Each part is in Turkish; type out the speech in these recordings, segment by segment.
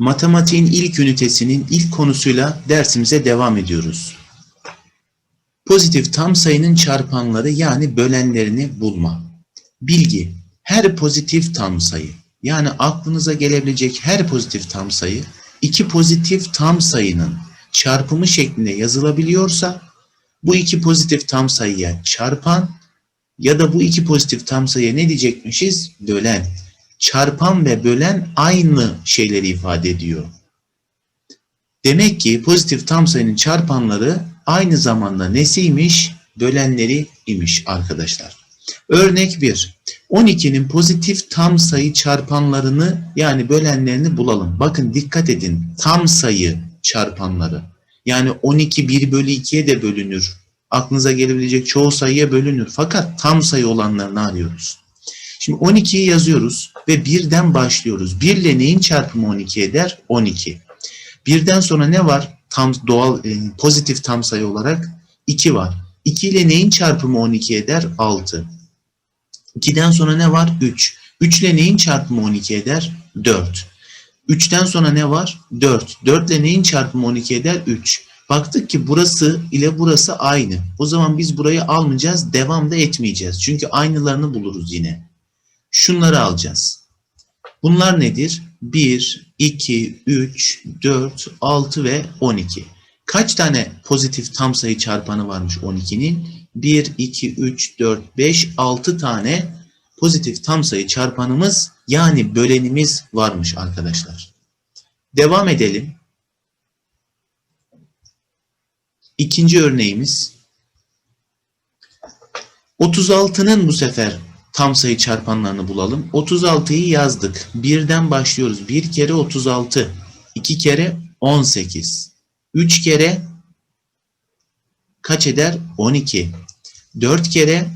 Matematiğin ilk ünitesinin ilk konusuyla dersimize devam ediyoruz. Pozitif tam sayının çarpanları yani bölenlerini bulma. Bilgi, her pozitif tam sayı yani aklınıza gelebilecek her pozitif tam sayı iki pozitif tam sayının çarpımı şeklinde yazılabiliyorsa bu iki pozitif tam sayıya çarpan ya da bu iki pozitif tam sayıya ne diyecekmişiz? Bölen. Çarpan ve bölen aynı şeyleri ifade ediyor. Demek ki pozitif tam sayının çarpanları aynı zamanda nesiymiş? Bölenleri imiş arkadaşlar. Örnek 1. 12'nin pozitif tam sayı çarpanlarını yani bölenlerini bulalım. Bakın dikkat edin. Tam sayı çarpanları. Yani 12 1 bölü 2'ye de bölünür. Aklınıza gelebilecek çoğu sayıya bölünür. Fakat tam sayı olanlarını arıyoruz. Şimdi 12'yi yazıyoruz ve 1'den başlıyoruz. 1 ile neyin çarpımı 12 eder? 12. Birden sonra ne var? Tam doğal e, pozitif tam sayı olarak 2 var. 2 ile neyin çarpımı 12 eder? 6. 2'den sonra ne var? 3. 3 ile neyin çarpımı 12 eder? 4. 3'ten sonra ne var? 4. 4 ile neyin çarpımı 12 eder? 3. Baktık ki burası ile burası aynı. O zaman biz burayı almayacağız, devam da etmeyeceğiz. Çünkü aynılarını buluruz yine. Şunları alacağız. Bunlar nedir? 1, 2, 3, 4, 6 ve 12. Kaç tane pozitif tam sayı çarpanı varmış 12'nin? 1, 2, 3, 4, 5, 6 tane pozitif tam sayı çarpanımız yani bölenimiz varmış arkadaşlar. Devam edelim. İkinci örneğimiz 36'nın bu sefer tam sayı çarpanlarını bulalım. 36'yı yazdık. Birden başlıyoruz. 1 kere 36, 2 kere 18, 3 kere kaç eder? 12, 4 kere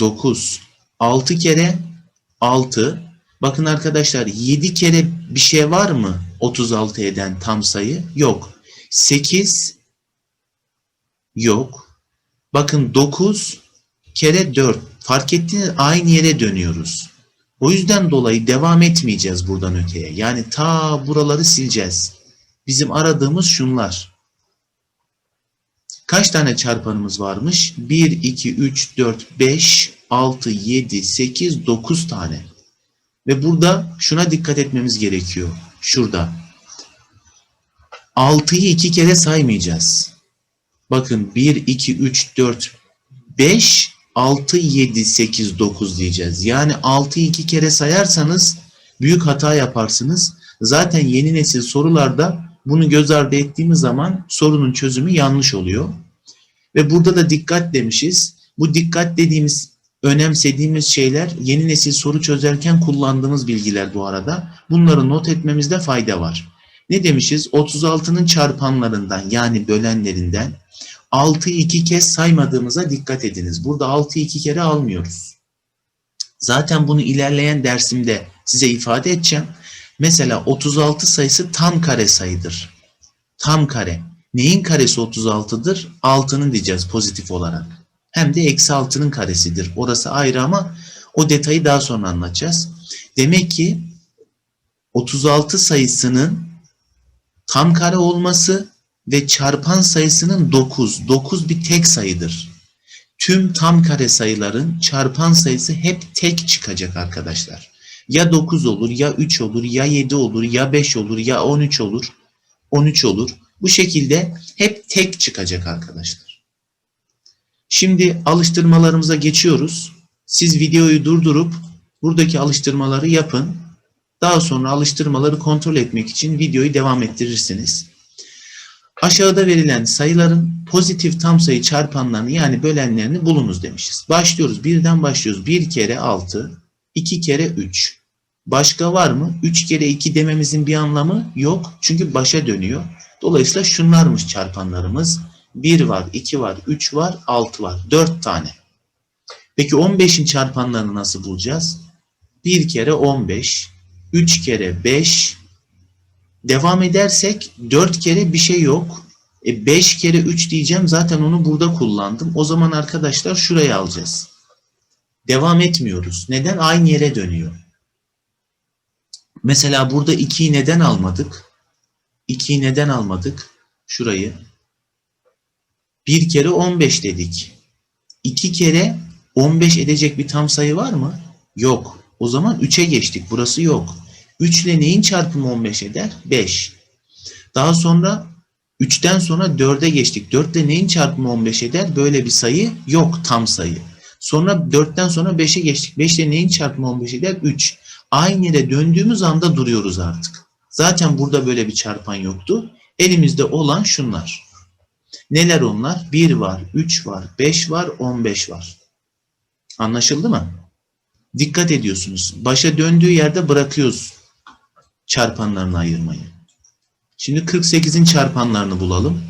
9, 6 kere 6. Bakın arkadaşlar 7 kere bir şey var mı 36 eden tam sayı? Yok. 8 yok. Bakın 9 kere 4. Fark ettiğiniz aynı yere dönüyoruz. O yüzden dolayı devam etmeyeceğiz buradan öteye. Yani ta buraları sileceğiz. Bizim aradığımız şunlar. Kaç tane çarpanımız varmış? 1, 2, 3, 4, 5, 6, 7, 8, 9 tane. Ve burada şuna dikkat etmemiz gerekiyor. Şurada. 6'yı 2 kere saymayacağız. Bakın 1, 2, 3, 4, 5, 6, 7, 8, 9 diyeceğiz. Yani 6'yı 2 kere sayarsanız büyük hata yaparsınız. Zaten yeni nesil sorularda bunu göz ardı ettiğimiz zaman sorunun çözümü yanlış oluyor. Ve burada da dikkat demişiz. Bu dikkat dediğimiz, önemsediğimiz şeyler yeni nesil soru çözerken kullandığımız bilgiler bu arada. Bunları not etmemizde fayda var. Ne demişiz? 36'nın çarpanlarından yani bölenlerinden 6'yı 2 kez saymadığımıza dikkat ediniz. Burada 6'yı 2 kere almıyoruz. Zaten bunu ilerleyen dersimde size ifade edeceğim. Mesela 36 sayısı tam kare sayıdır. Tam kare. Neyin karesi 36'dır? 6'nın diyeceğiz pozitif olarak. Hem de eksi 6'nın karesidir. Orası ayrı ama o detayı daha sonra anlatacağız. Demek ki 36 sayısının tam kare olması ve çarpan sayısının 9. 9 bir tek sayıdır. Tüm tam kare sayıların çarpan sayısı hep tek çıkacak arkadaşlar. Ya 9 olur, ya 3 olur, ya 7 olur, ya 5 olur, ya 13 olur. 13 olur. Bu şekilde hep tek çıkacak arkadaşlar. Şimdi alıştırmalarımıza geçiyoruz. Siz videoyu durdurup buradaki alıştırmaları yapın. Daha sonra alıştırmaları kontrol etmek için videoyu devam ettirirsiniz. Aşağıda verilen sayıların pozitif tam sayı çarpanlarını yani bölenlerini bulunuz demişiz. Başlıyoruz. Birden başlıyoruz. 1 kere 6, 2 kere 3. Başka var mı? 3 kere 2 dememizin bir anlamı yok. Çünkü başa dönüyor. Dolayısıyla şunlarmış çarpanlarımız. 1 var, 2 var, 3 var, 6 var. 4 tane. Peki 15'in çarpanlarını nasıl bulacağız? 1 kere 15, 3 kere 5, devam edersek 4 kere bir şey yok. E 5 kere 3 diyeceğim zaten onu burada kullandım. O zaman arkadaşlar şuraya alacağız. Devam etmiyoruz. Neden? Aynı yere dönüyor. Mesela burada 2'yi neden almadık? 2'yi neden almadık? Şurayı. Bir kere 15 dedik. 2 kere 15 edecek bir tam sayı var mı? Yok. O zaman 3'e geçtik. Burası yok. 3 ile neyin çarpımı 15 eder? 5. Daha sonra 3'ten sonra 4'e geçtik. 4 ile neyin çarpımı 15 eder? Böyle bir sayı yok tam sayı. Sonra 4'ten sonra 5'e geçtik. 5 ile neyin çarpımı 15 eder? 3. Aynı yere döndüğümüz anda duruyoruz artık. Zaten burada böyle bir çarpan yoktu. Elimizde olan şunlar. Neler onlar? 1 var, 3 var, 5 var, 15 var. Anlaşıldı mı? Dikkat ediyorsunuz. Başa döndüğü yerde bırakıyoruz çarpanlarını ayırmayı. Şimdi 48'in çarpanlarını bulalım.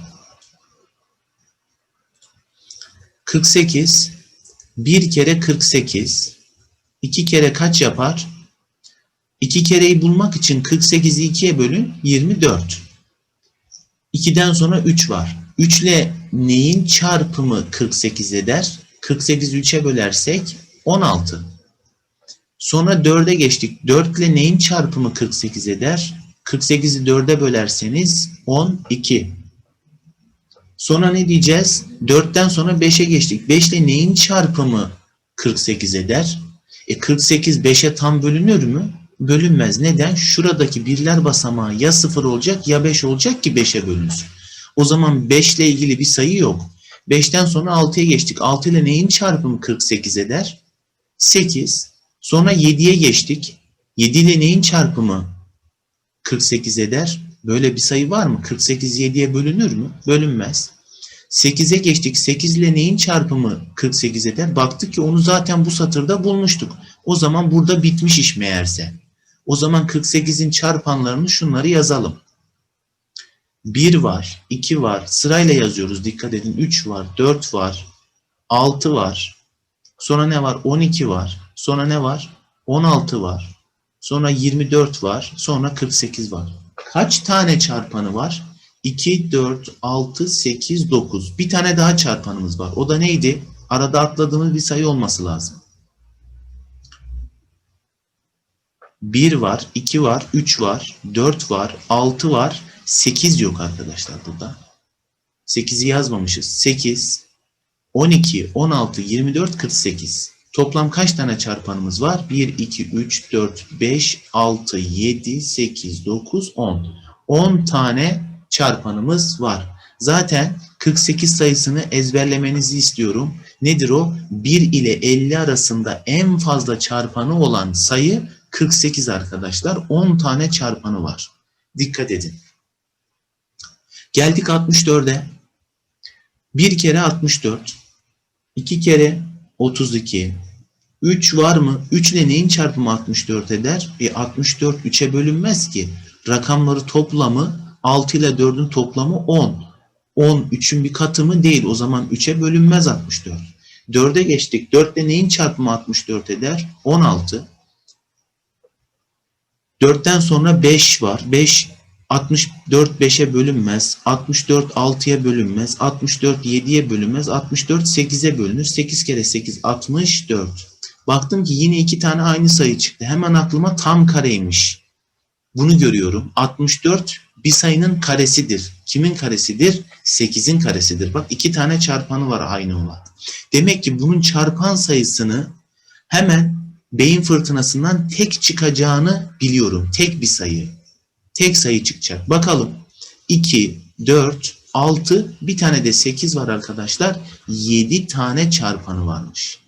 48 bir kere 48 iki kere kaç yapar? 2 kereyi bulmak için 48'i 2'ye bölün 24. 2'den sonra 3 var. 3 ile neyin çarpımı 48 eder? 48'i 3'e bölersek 16. Sonra 4'e geçtik. 4 ile neyin çarpımı 48 eder? 48'i 4'e bölerseniz 12. Sonra ne diyeceğiz? 4'ten sonra 5'e geçtik. 5 ile neyin çarpımı 48 eder? E 48 5'e tam bölünür mü? Bölünmez. Neden? Şuradaki birler basamağı ya 0 olacak ya 5 olacak ki 5'e bölünsün. O zaman 5 ile ilgili bir sayı yok. 5'ten sonra 6'ya geçtik. 6 ile neyin çarpımı 48 eder? 8. Sonra 7'ye geçtik. 7 ile neyin çarpımı 48 eder? Böyle bir sayı var mı? 48 7'ye bölünür mü? Bölünmez. 8'e geçtik. 8 ile neyin çarpımı 48 eder? Baktık ki onu zaten bu satırda bulmuştuk. O zaman burada bitmiş iş meğerse. O zaman 48'in çarpanlarını şunları yazalım. 1 var, 2 var. Sırayla yazıyoruz. Dikkat edin. 3 var, 4 var, 6 var. Sonra ne var? 12 var. Sonra ne var? 16 var. Sonra 24 var. Sonra 48 var. Kaç tane çarpanı var? 2, 4, 6, 8, 9. Bir tane daha çarpanımız var. O da neydi? Arada atladığımız bir sayı olması lazım. 1 var, 2 var, 3 var, 4 var, 6 var, 8 yok arkadaşlar burada. 8'i yazmamışız. 8, 12, 16, 24, 48. Toplam kaç tane çarpanımız var? 1, 2, 3, 4, 5, 6, 7, 8, 9, 10. 10 tane çarpanımız var. Zaten 48 sayısını ezberlemenizi istiyorum. Nedir o? 1 ile 50 arasında en fazla çarpanı olan sayı 48 arkadaşlar. 10 tane çarpanı var. Dikkat edin. Geldik 64'e. 1 kere 64. 2 kere 32. 3 var mı? 3 ile neyin çarpımı 64 eder? E 64 3'e bölünmez ki. Rakamları toplamı 6 ile 4'ün toplamı 10. 10 3'ün bir katı mı değil. O zaman 3'e bölünmez 64. 4'e geçtik. 4 ile neyin çarpımı 64 eder? 16. 4'ten sonra 5 var. 5 64 5'e bölünmez. 64 6'ya bölünmez. 64 7'ye bölünmez. 64 8'e bölünür. 8 kere 8 64. Baktım ki yine iki tane aynı sayı çıktı. Hemen aklıma tam kareymiş. Bunu görüyorum. 64 bir sayının karesidir. Kimin karesidir? 8'in karesidir. Bak iki tane çarpanı var aynı olan. Demek ki bunun çarpan sayısını hemen beyin fırtınasından tek çıkacağını biliyorum. Tek bir sayı. Tek sayı çıkacak. Bakalım. 2, 4, 6, bir tane de 8 var arkadaşlar. 7 tane çarpanı varmış.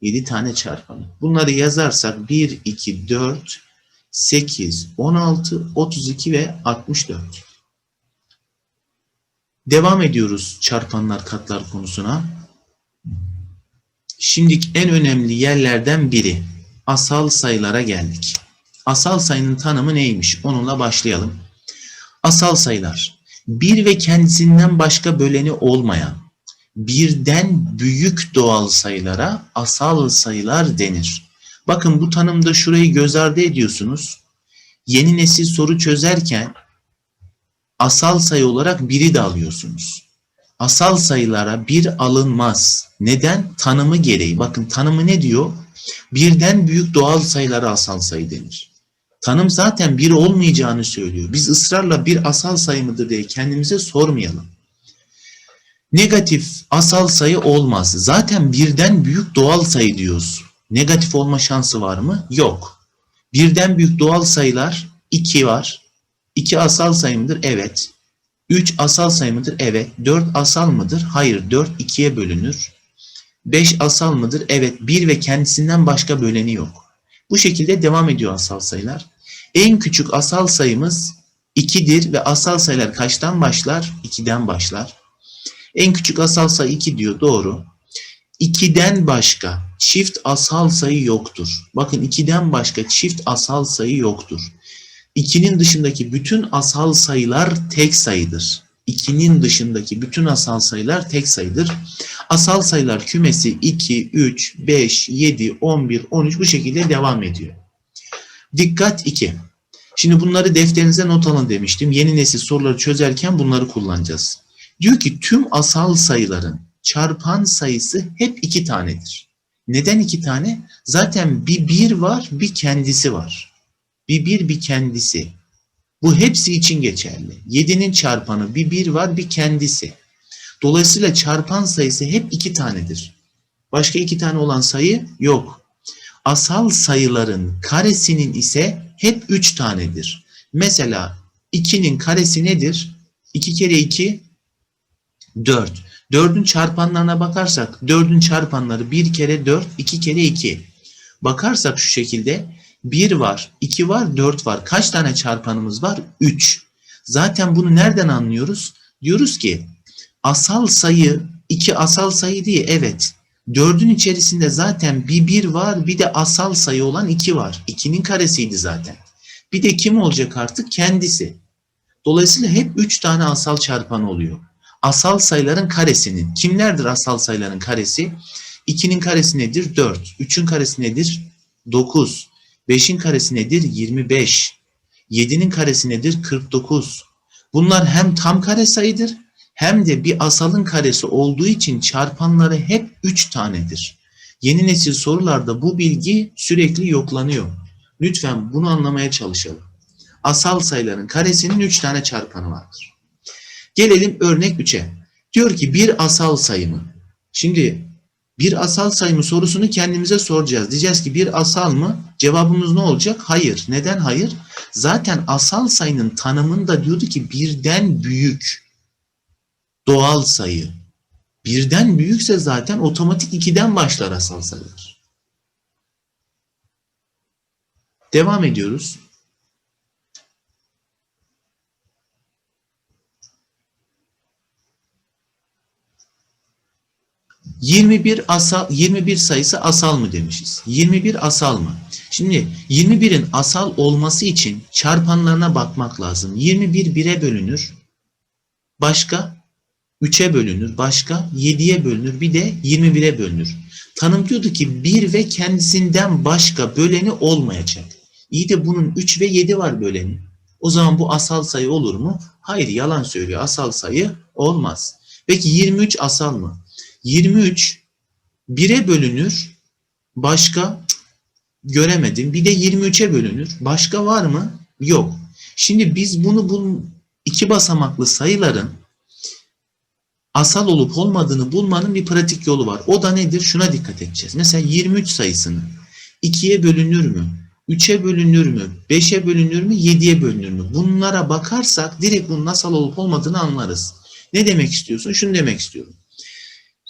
7 tane çarpanı. Bunları yazarsak 1, 2, 4, 8, 16, 32 ve 64. Devam ediyoruz çarpanlar katlar konusuna. Şimdi en önemli yerlerden biri asal sayılara geldik. Asal sayının tanımı neymiş? Onunla başlayalım. Asal sayılar bir ve kendisinden başka böleni olmayan birden büyük doğal sayılara asal sayılar denir. Bakın bu tanımda şurayı göz ardı ediyorsunuz. Yeni nesil soru çözerken asal sayı olarak biri de alıyorsunuz. Asal sayılara bir alınmaz. Neden? Tanımı gereği. Bakın tanımı ne diyor? Birden büyük doğal sayılara asal sayı denir. Tanım zaten bir olmayacağını söylüyor. Biz ısrarla bir asal sayı mıdır diye kendimize sormayalım. Negatif asal sayı olmaz. Zaten birden büyük doğal sayı diyoruz. Negatif olma şansı var mı? Yok. Birden büyük doğal sayılar 2 var. 2 asal sayı mıdır? Evet. 3 asal sayı mıdır? Evet. 4 asal mıdır? Hayır. 4 2'ye bölünür. 5 asal mıdır? Evet. 1 ve kendisinden başka böleni yok. Bu şekilde devam ediyor asal sayılar. En küçük asal sayımız 2'dir ve asal sayılar kaçtan başlar? 2'den başlar. En küçük asal sayı 2 diyor. Doğru. 2'den başka çift asal sayı yoktur. Bakın 2'den başka çift asal sayı yoktur. 2'nin dışındaki bütün asal sayılar tek sayıdır. 2'nin dışındaki bütün asal sayılar tek sayıdır. Asal sayılar kümesi 2, 3, 5, 7, 11, 13 bu şekilde devam ediyor. Dikkat 2. Şimdi bunları defterinize not alın demiştim. Yeni nesil soruları çözerken bunları kullanacağız. Diyor ki tüm asal sayıların çarpan sayısı hep iki tanedir. Neden iki tane? Zaten bir bir var, bir kendisi var. Bir bir, bir kendisi. Bu hepsi için geçerli. 7'nin çarpanı bir bir var, bir kendisi. Dolayısıyla çarpan sayısı hep iki tanedir. Başka iki tane olan sayı yok. Asal sayıların karesinin ise hep üç tanedir. Mesela 2'nin karesi nedir? 2 kere 2 4. 4'ün çarpanlarına bakarsak 4'ün çarpanları 1 kere 4, 2 kere 2. Bakarsak şu şekilde 1 var, 2 var, 4 var. Kaç tane çarpanımız var? 3. Zaten bunu nereden anlıyoruz? Diyoruz ki asal sayı 2 asal sayı diye evet. 4'ün içerisinde zaten bir 1 var bir de asal sayı olan 2 var. 2'nin karesiydi zaten. Bir de kim olacak artık? Kendisi. Dolayısıyla hep 3 tane asal çarpan oluyor asal sayıların karesinin. Kimlerdir asal sayıların karesi? 2'nin karesi nedir? 4. 3'ün karesi nedir? 9. 5'in karesi nedir? 25. 7'nin karesi nedir? 49. Bunlar hem tam kare sayıdır hem de bir asalın karesi olduğu için çarpanları hep 3 tanedir. Yeni nesil sorularda bu bilgi sürekli yoklanıyor. Lütfen bunu anlamaya çalışalım. Asal sayıların karesinin 3 tane çarpanı vardır. Gelelim örnek 3'e. Diyor ki bir asal sayı mı? Şimdi bir asal sayı mı sorusunu kendimize soracağız. Diyeceğiz ki bir asal mı? Cevabımız ne olacak? Hayır. Neden hayır? Zaten asal sayının tanımında diyordu ki birden büyük doğal sayı. Birden büyükse zaten otomatik 2'den başlar asal sayılar. Devam ediyoruz. 21 asal 21 sayısı asal mı demişiz? 21 asal mı? Şimdi 21'in asal olması için çarpanlarına bakmak lazım. 21 1'e bölünür. Başka 3'e bölünür. Başka 7'ye bölünür. Bir de 21'e bölünür. Tanım diyordu ki 1 ve kendisinden başka böleni olmayacak. İyi de bunun 3 ve 7 var böleni. O zaman bu asal sayı olur mu? Hayır yalan söylüyor. Asal sayı olmaz. Peki 23 asal mı? 23 1'e bölünür. Başka göremedim. Bir de 23'e bölünür. Başka var mı? Yok. Şimdi biz bunu bu iki basamaklı sayıların asal olup olmadığını bulmanın bir pratik yolu var. O da nedir? Şuna dikkat edeceğiz. Mesela 23 sayısını 2'ye bölünür mü? 3'e bölünür mü? 5'e bölünür mü? 7'ye bölünür mü? Bunlara bakarsak direkt bunun asal olup olmadığını anlarız. Ne demek istiyorsun? Şunu demek istiyorum.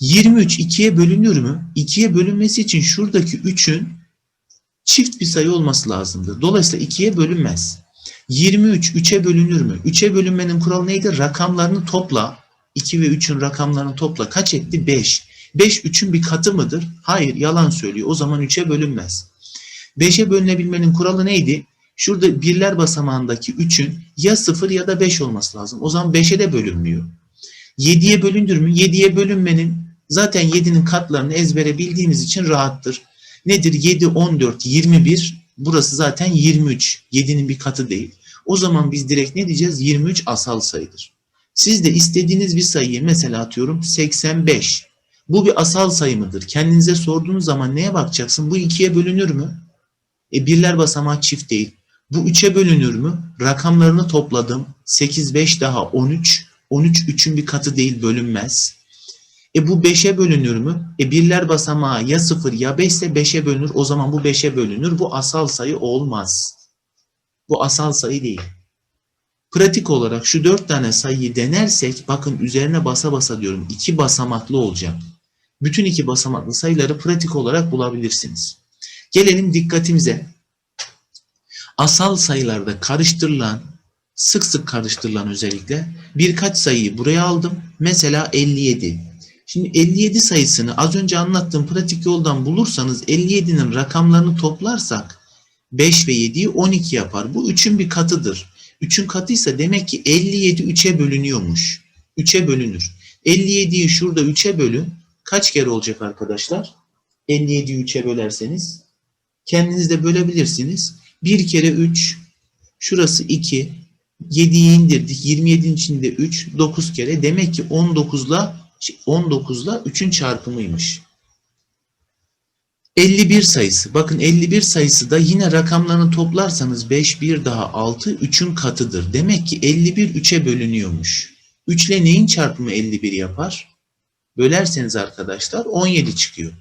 23 2'ye bölünür mü? 2'ye bölünmesi için şuradaki 3'ün çift bir sayı olması lazımdır. Dolayısıyla 2'ye bölünmez. 23 3'e bölünür mü? 3'e bölünmenin kuralı neydi? Rakamlarını topla. 2 ve 3'ün rakamlarını topla. Kaç etti? 5. 5 3'ün bir katı mıdır? Hayır yalan söylüyor. O zaman 3'e bölünmez. 5'e bölünebilmenin kuralı neydi? Şurada birler basamağındaki 3'ün ya 0 ya da 5 olması lazım. O zaman 5'e de bölünmüyor. 7'ye bölündür mü? 7'ye bölünmenin Zaten 7'nin katlarını ezbere bildiğimiz için rahattır. Nedir? 7, 14, 21. Burası zaten 23. 7'nin bir katı değil. O zaman biz direkt ne diyeceğiz? 23 asal sayıdır. Siz de istediğiniz bir sayıyı mesela atıyorum 85. Bu bir asal sayı mıdır? Kendinize sorduğunuz zaman neye bakacaksın? Bu ikiye bölünür mü? E birler basamağı çift değil. Bu 3'e bölünür mü? Rakamlarını topladım. 8, 5 daha 13. 13 3'ün bir katı değil bölünmez. E bu 5'e bölünür mü? E birler basamağı ya 0 ya 5 ise 5'e bölünür. O zaman bu 5'e bölünür. Bu asal sayı olmaz. Bu asal sayı değil. Pratik olarak şu 4 tane sayıyı denersek bakın üzerine basa basa diyorum. 2 basamaklı olacak. Bütün iki basamaklı sayıları pratik olarak bulabilirsiniz. Gelelim dikkatimize. Asal sayılarda karıştırılan, sık sık karıştırılan özellikle birkaç sayıyı buraya aldım. Mesela 57. Şimdi 57 sayısını az önce anlattığım pratik yoldan bulursanız 57'nin rakamlarını toplarsak 5 ve 7'yi 12 yapar. Bu 3'ün bir katıdır. 3'ün katıysa demek ki 57 3'e bölünüyormuş. 3'e bölünür. 57'yi şurada 3'e bölün. Kaç kere olacak arkadaşlar? 57'yi 3'e bölerseniz kendiniz de bölebilirsiniz. 1 kere 3, şurası 2, 7'yi indirdik. 27'nin içinde 3, 9 kere. Demek ki 19'la 19'la 3'ün çarpımıymış. 51 sayısı. Bakın 51 sayısı da yine rakamlarını toplarsanız 5, 1 daha 6, 3'ün katıdır. Demek ki 51 3'e bölünüyormuş. 3 ile neyin çarpımı 51 yapar? Bölerseniz arkadaşlar 17 çıkıyor.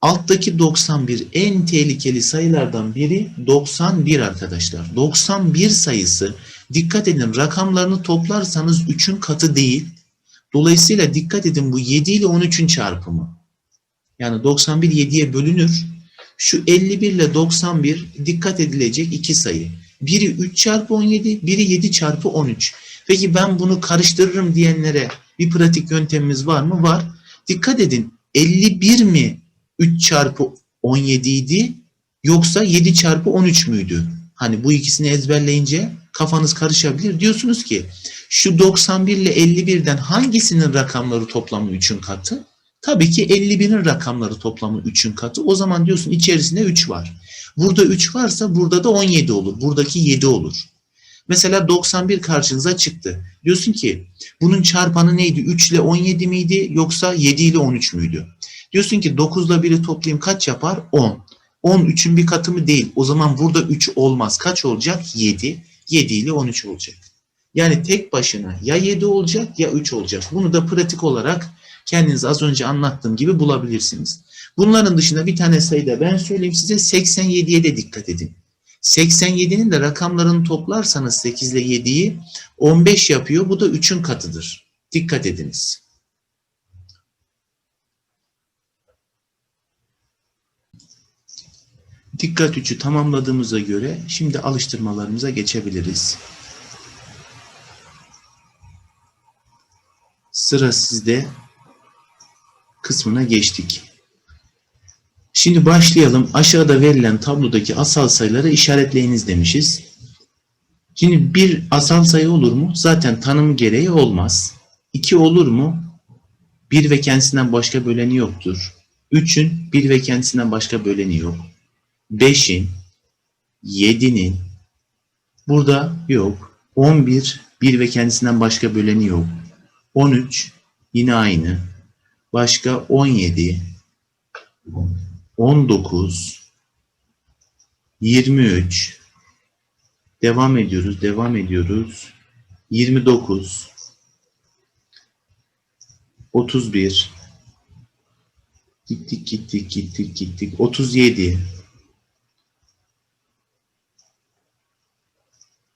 Alttaki 91 en tehlikeli sayılardan biri 91 arkadaşlar. 91 sayısı dikkat edin rakamlarını toplarsanız 3'ün katı değil. Dolayısıyla dikkat edin bu 7 ile 13'ün çarpımı. Yani 91 7'ye bölünür. Şu 51 ile 91 dikkat edilecek iki sayı. Biri 3 çarpı 17, biri 7 çarpı 13. Peki ben bunu karıştırırım diyenlere bir pratik yöntemimiz var mı? Var. Dikkat edin 51 mi 3 çarpı 17 idi yoksa 7 çarpı 13 müydü? Hani bu ikisini ezberleyince kafanız karışabilir. Diyorsunuz ki şu 91 ile 51'den hangisinin rakamları toplamı 3'ün katı? Tabii ki 51'in rakamları toplamı 3'ün katı. O zaman diyorsun içerisinde 3 var. Burada 3 varsa burada da 17 olur. Buradaki 7 olur. Mesela 91 karşınıza çıktı. Diyorsun ki bunun çarpanı neydi? 3 ile 17 miydi yoksa 7 ile 13 müydü? Diyorsun ki 9 ile 1'i toplayayım kaç yapar? 10. 10 3'ün bir katı mı değil. O zaman burada 3 olmaz. Kaç olacak? 7. 7 ile 13 olacak. Yani tek başına ya 7 olacak ya 3 olacak. Bunu da pratik olarak kendiniz az önce anlattığım gibi bulabilirsiniz. Bunların dışında bir tane sayıda ben söyleyeyim size 87'ye de dikkat edin. 87'nin de rakamlarını toplarsanız 8 ile 7'yi 15 yapıyor. Bu da 3'ün katıdır. Dikkat ediniz. Dikkat 3'ü tamamladığımıza göre şimdi alıştırmalarımıza geçebiliriz. Sıra sizde kısmına geçtik. Şimdi başlayalım. Aşağıda verilen tablodaki asal sayıları işaretleyiniz demişiz. Şimdi bir asal sayı olur mu? Zaten tanım gereği olmaz. 2 olur mu? 1 ve kendisinden başka böleni yoktur. 3'ün 1 ve kendisinden başka böleni yok. 5'in, 7'nin burada yok. 11, 1 ve kendisinden başka böleni yok. 13 yine aynı. Başka 17, 19, 23, devam ediyoruz, devam ediyoruz. 29, 31, gittik, gittik, gittik, gittik. 37,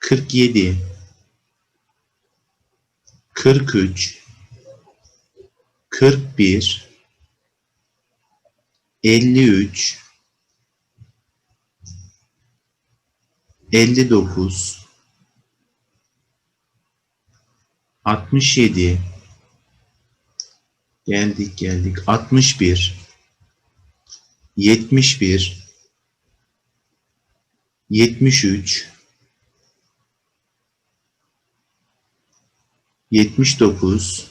47, 43, 41, 53, 59, 67, geldik geldik. 61, 71, 73, 79,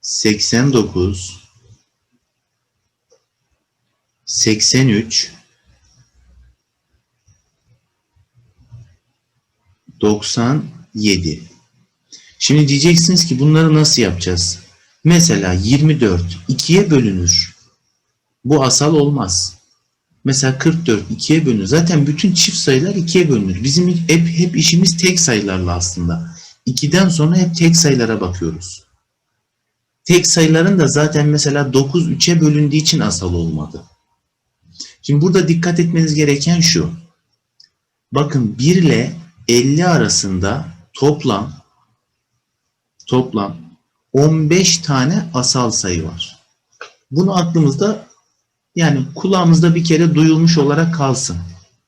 89, 83, 97. Şimdi diyeceksiniz ki bunları nasıl yapacağız? Mesela 24 2'ye bölünür. Bu asal olmaz. Mesela 44 ikiye bölünür. Zaten bütün çift sayılar ikiye bölünür. Bizim hep, hep işimiz tek sayılarla aslında. 2'den sonra hep tek sayılara bakıyoruz. Tek sayıların da zaten mesela 9 3'e bölündüğü için asal olmadı. Şimdi burada dikkat etmeniz gereken şu. Bakın 1 ile 50 arasında toplam toplam 15 tane asal sayı var. Bunu aklımızda yani kulağımızda bir kere duyulmuş olarak kalsın.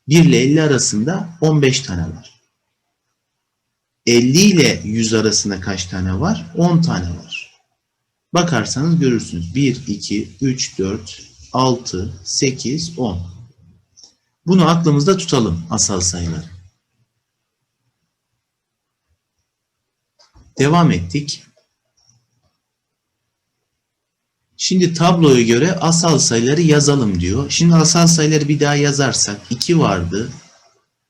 1 ile 50 arasında 15 tane var. 50 ile 100 arasında kaç tane var? 10 tane var. Bakarsanız görürsünüz. 1, 2, 3, 4, 6, 8, 10. Bunu aklımızda tutalım asal sayıları. Devam ettik. Şimdi tabloya göre asal sayıları yazalım diyor. Şimdi asal sayıları bir daha yazarsak 2 vardı,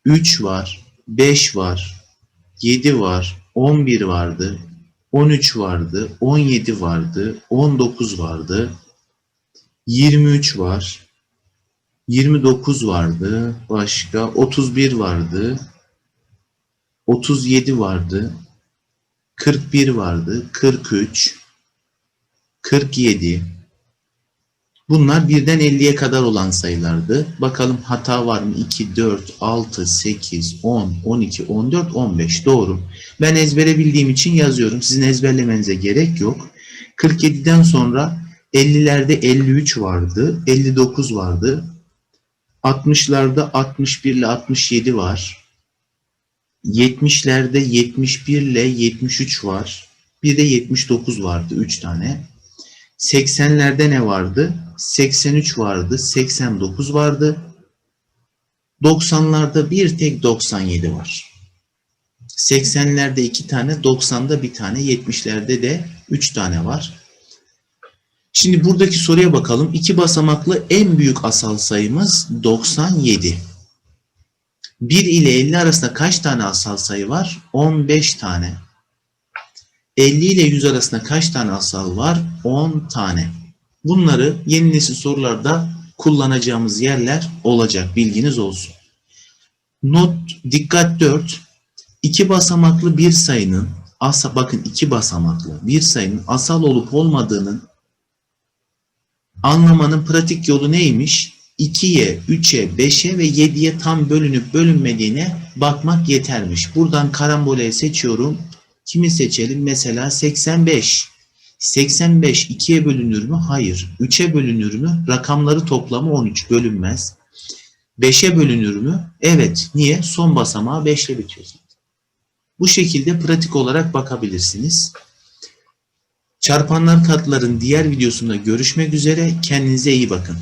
3 var, 5 var, 7 var, 11 vardı, 13 vardı, 17 vardı, 19 vardı, 23 var, 29 vardı, başka 31 vardı, 37 vardı, 41 vardı, 43, 47. Bunlar birden 50'ye kadar olan sayılardı. Bakalım hata var mı? 2, 4, 6, 8, 10, 12, 14, 15. Doğru. Ben ezbere bildiğim için yazıyorum. Sizin ezberlemenize gerek yok. 47'den sonra 50'lerde 53 vardı. 59 vardı. 60'larda 61 ile 67 var. 70'lerde 71 ile 73 var. Bir de 79 vardı. 3 tane. 80'lerde ne vardı? 83 vardı. 89 vardı. 90'larda bir tek 97 var. 80'lerde 2 tane, 90'da bir tane, 70'lerde de 3 tane var. Şimdi buradaki soruya bakalım. İki basamaklı en büyük asal sayımız 97. 1 ile 50 arasında kaç tane asal sayı var? 15 tane. 50 ile 100 arasında kaç tane asal var? 10 tane. Bunları yeni nesil sorularda kullanacağımız yerler olacak. Bilginiz olsun. Not dikkat 4. İki basamaklı bir sayının asa bakın iki basamaklı bir sayının asal olup olmadığının anlamanın pratik yolu neymiş? 2'ye, 3'e, 5'e ve 7'ye tam bölünüp bölünmediğine bakmak yetermiş. Buradan karamboleye seçiyorum. Kimi seçelim? Mesela 85. 85 2'ye bölünür mü? Hayır. 3'e bölünür mü? Rakamları toplamı 13 bölünmez. 5'e bölünür mü? Evet. Niye? Son basamağı 5 ile bitiyor. Bu şekilde pratik olarak bakabilirsiniz. Çarpanlar katların diğer videosunda görüşmek üzere. Kendinize iyi bakın.